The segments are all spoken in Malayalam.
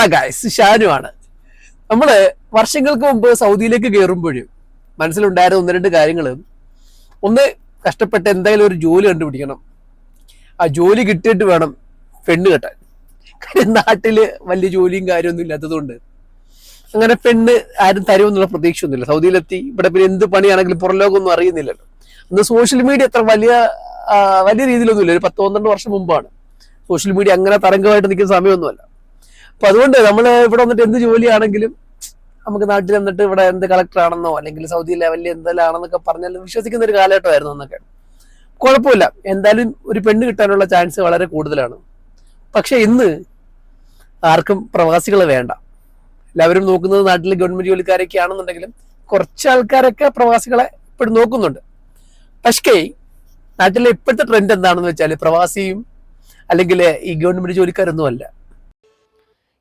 ഹലോ ഗായ്സ് ആണ് നമ്മൾ വർഷങ്ങൾക്ക് മുമ്പ് സൗദിയിലേക്ക് കയറുമ്പോഴും മനസ്സിലുണ്ടായിരുന്ന ഒന്ന് രണ്ട് കാര്യങ്ങൾ ഒന്ന് കഷ്ടപ്പെട്ട് എന്തായാലും ഒരു ജോലി കണ്ടുപിടിക്കണം. ആ ജോലി കിട്ടിയിട്ട് വേണം പെണ്ണ് കെട്ടാൻ. കാര്യം നാട്ടിൽ വലിയ ജോലിയും കാര്യമൊന്നും ഇല്ലാത്തതുകൊണ്ട് അങ്ങനെ പെണ്ണ് ആരും തരുമെന്നുള്ള പ്രതീക്ഷയൊന്നുമില്ല. സൗദിയിലെത്തി ഇവിടെ പിന്നെ എന്ത് പണിയാണെങ്കിലും പുറം ലോകമൊന്നും അറിയുന്നില്ലല്ലോ. അന്ന് സോഷ്യൽ മീഡിയ അത്ര വലിയ വലിയ രീതിയിലൊന്നുമില്ല. ഒരു പത്ത് പന്ത്രണ്ട് വർഷം മുമ്പാണ്. സോഷ്യൽ മീഡിയ അങ്ങനെ തരംഗമായിട്ട് നിൽക്കുന്ന സമയമൊന്നുമല്ല. അപ്പൊ അതുകൊണ്ട് നമ്മൾ ഇവിടെ വന്നിട്ട് എന്ത് ജോലിയാണെങ്കിലും നമുക്ക് നാട്ടിൽ വന്നിട്ട് ഇവിടെ എന്ത് കളക്ടർ ആണെന്നോ അല്ലെങ്കിൽ സൗദി ലെവലിൽ എന്തെല്ലാണെന്നൊക്കെ പറഞ്ഞാൽ വിശ്വസിക്കുന്ന ഒരു കാലഘട്ടമായിരുന്നു എന്നൊക്കെ കുഴപ്പമില്ല. എന്തായാലും ഒരു പെണ്ണ് കിട്ടാനുള്ള ചാൻസ് വളരെ കൂടുതലാണ്. പക്ഷെ ഇന്ന് ആർക്കും പ്രവാസികൾ വേണ്ട. എല്ലാവരും നോക്കുന്നത് നാട്ടിലെ ഗവൺമെന്റ് ജോലിക്കാരൊക്കെ ആണെന്നുണ്ടെങ്കിലും കുറച്ച് ആൾക്കാരൊക്കെ പ്രവാസികളെ ഇപ്പോഴും നോക്കുന്നുണ്ട്. പക്ഷേ നാട്ടിലെ ഇപ്പോഴത്തെ ട്രെൻഡ് എന്താണെന്ന് വെച്ചാൽ പ്രവാസിയും അല്ലെങ്കിൽ ഈ ഗവൺമെന്റ് ജോലിക്കാരൊന്നും അല്ല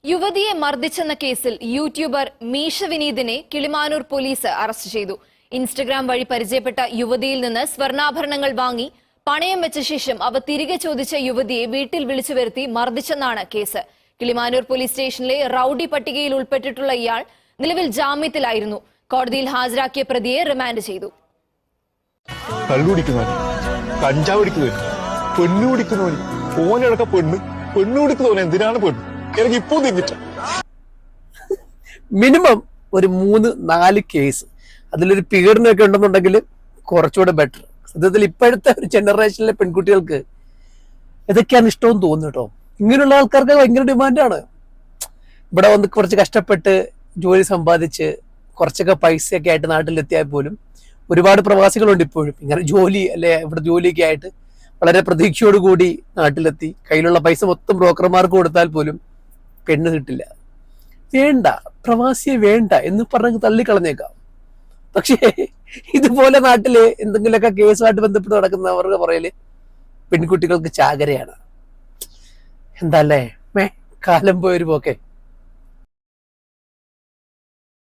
യുവതിയെ മർദ്ദിച്ചെന്ന കേസിൽ യൂട്യൂബർ മീഷ വിനീതിനെ കിളിമാനൂർ പോലീസ് അറസ്റ്റ് ചെയ്തു. ഇൻസ്റ്റഗ്രാം വഴി പരിചയപ്പെട്ട യുവതിയിൽ നിന്ന് സ്വർണാഭരണങ്ങൾ വാങ്ങി പണയം വെച്ച ശേഷം അവ തിരികെ ചോദിച്ച യുവതിയെ വീട്ടിൽ വിളിച്ചു വരുത്തി മർദ്ദിച്ചെന്നാണ് കേസ്. കിളിമാനൂർ പോലീസ് സ്റ്റേഷനിലെ റൌഡി പട്ടികയിൽ ഉൾപ്പെട്ടിട്ടുള്ള ഇയാൾ നിലവിൽ ജാമ്യത്തിലായിരുന്നു. കോടതിയിൽ ഹാജരാക്കിയ പ്രതിയെ റിമാൻഡ് ചെയ്തു. കഞ്ചാവ് പെണ്ണ് പെണ്ണു കുടിക്കുന്നവൻ പെണ്ണ് പെണ്ണു എന്തിനാണ് പെണ്ണ്? എനിക്ക് ഇപ്പൊ തിന്നിട്ട. മിനിമം ഒരു മൂന്ന് നാല് കേസ് അതിലൊരു പീഡനമൊക്കെ ഉണ്ടെന്നുണ്ടെങ്കിൽ കുറച്ചുകൂടെ ബെറ്റർ സത്യത്തിൽ ഇപ്പോഴത്തെ ഒരു ജനറേഷനിലെ പെൺകുട്ടികൾക്ക് ഇതൊക്കെയാണ് ഇഷ്ടമെന്ന് തോന്നുന്നു കേട്ടോ. ഇങ്ങനെയുള്ള ആൾക്കാർക്ക് ഭയങ്കര ഡിമാൻഡാണ് ഇവിടെ വന്ന് കുറച്ച് കഷ്ടപ്പെട്ട് ജോലി സമ്പാദിച്ച് കുറച്ചൊക്കെ പൈസയൊക്കെ ആയിട്ട് നാട്ടിലെത്തിയാൽ പോലും ഒരുപാട് പ്രവാസികളുണ്ട് ഇപ്പോഴും. ഇങ്ങനെ ജോലി അല്ലെ ഇവിടെ ജോലിയൊക്കെ ആയിട്ട് വളരെ പ്രതീക്ഷയോടുകൂടി നാട്ടിലെത്തി. കയ്യിലുള്ള പൈസ മൊത്തം ബ്രോക്കർമാർക്ക് കൊടുത്താൽ പോലും പെണ്ണ് കിട്ടില്ല വേണ്ട പ്രവാസിയെ വേണ്ട എന്ന് പറഞ്ഞ് തള്ളിക്കളഞ്ഞേക്കാം. പക്ഷേ ഇതുപോലെ നാട്ടിൽ എന്തെങ്കിലുമൊക്കെ കേസുമായിട്ട് ബന്ധപ്പെട്ട് നടക്കുന്നവർക്ക് പറയൽ പെൺകുട്ടികൾക്ക് ചാകരയാണ്. എന്താ അല്ലേ? മേ കാലം പോയൊരു പോക്കെ.